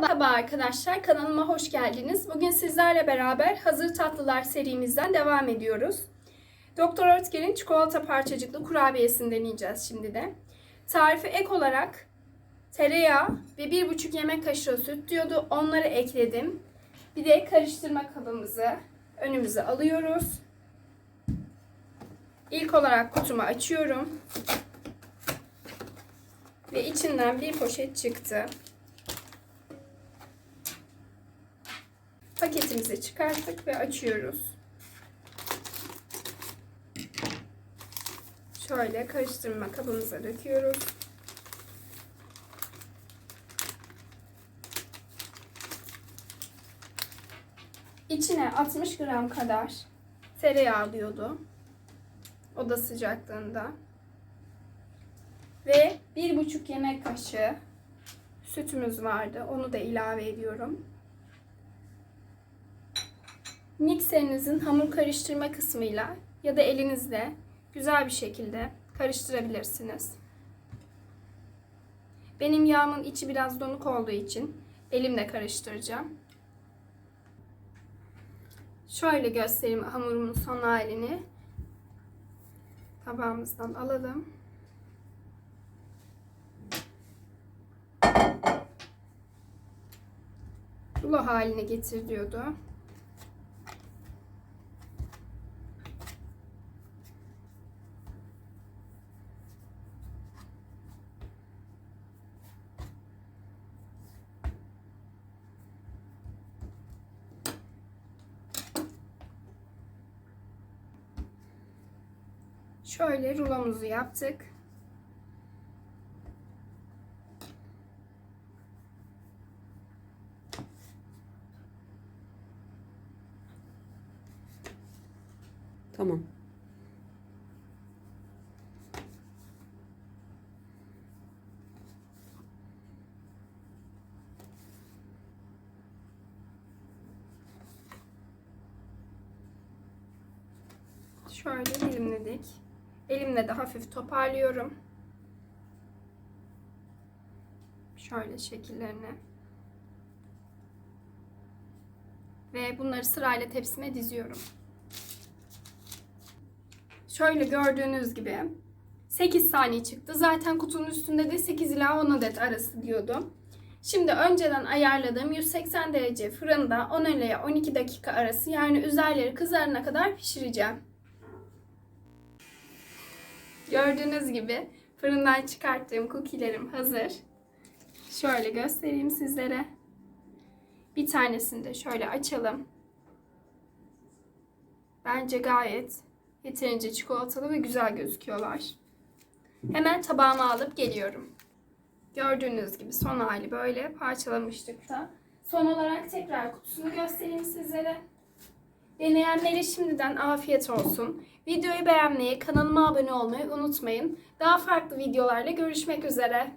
Merhaba arkadaşlar, kanalıma hoş geldiniz. Bugün sizlerle beraber Hazır Tatlılar serimizden devam ediyoruz. Doktor Oetker'in çikolata parçacıklı kurabiyesini deneyeceğiz şimdi de. Tarifi ek olarak tereyağı ve 1,5 yemek kaşığı süt diyordu. Onları ekledim. Bir de karıştırma kabımızı önümüze alıyoruz. İlk olarak kutumu açıyorum. Ve içinden bir poşet çıktı. Paketimizi çıkarttık ve açıyoruz. Şöyle karıştırma kabımıza döküyoruz. İçine 60 gram kadar tereyağı alıyordu. Oda sıcaklığında. Ve 1,5 yemek kaşığı sütümüz vardı. Onu da ilave ediyorum. Mikserinizin hamur karıştırma kısmıyla ya da elinizle güzel bir şekilde karıştırabilirsiniz. Benim yağımın içi biraz donuk olduğu için elimle karıştıracağım. Şöyle göstereyim hamurumun son halini. Tabağımızdan alalım. Rulo haline getir diyordu. Şöyle rulomuzu yaptık. Tamam. Şöyle dilimledik. Elimle de hafif toparlıyorum. Şöyle şekillerini. Ve bunları sırayla tepsime diziyorum. Şöyle gördüğünüz gibi 8 saniye çıktı. Zaten kutunun üstünde de 8 ila 10 adet arası diyordu. Şimdi önceden ayarladığım 180 derece fırında 10 ile 12 dakika arası yani üzerleri kızarana kadar pişireceğim. Gördüğünüz gibi fırından çıkarttığım cookie'lerim hazır. Şöyle göstereyim sizlere. Bir tanesini de şöyle açalım. Bence gayet yeterince çikolatalı ve güzel gözüküyorlar. Hemen tabağıma alıp geliyorum. Gördüğünüz gibi son hali böyle parçalamıştık da. Son olarak tekrar kutusunu göstereyim sizlere. Deneyenlere şimdiden afiyet olsun. Videoyu beğenmeyi, kanalıma abone olmayı unutmayın. Daha farklı videolarla görüşmek üzere.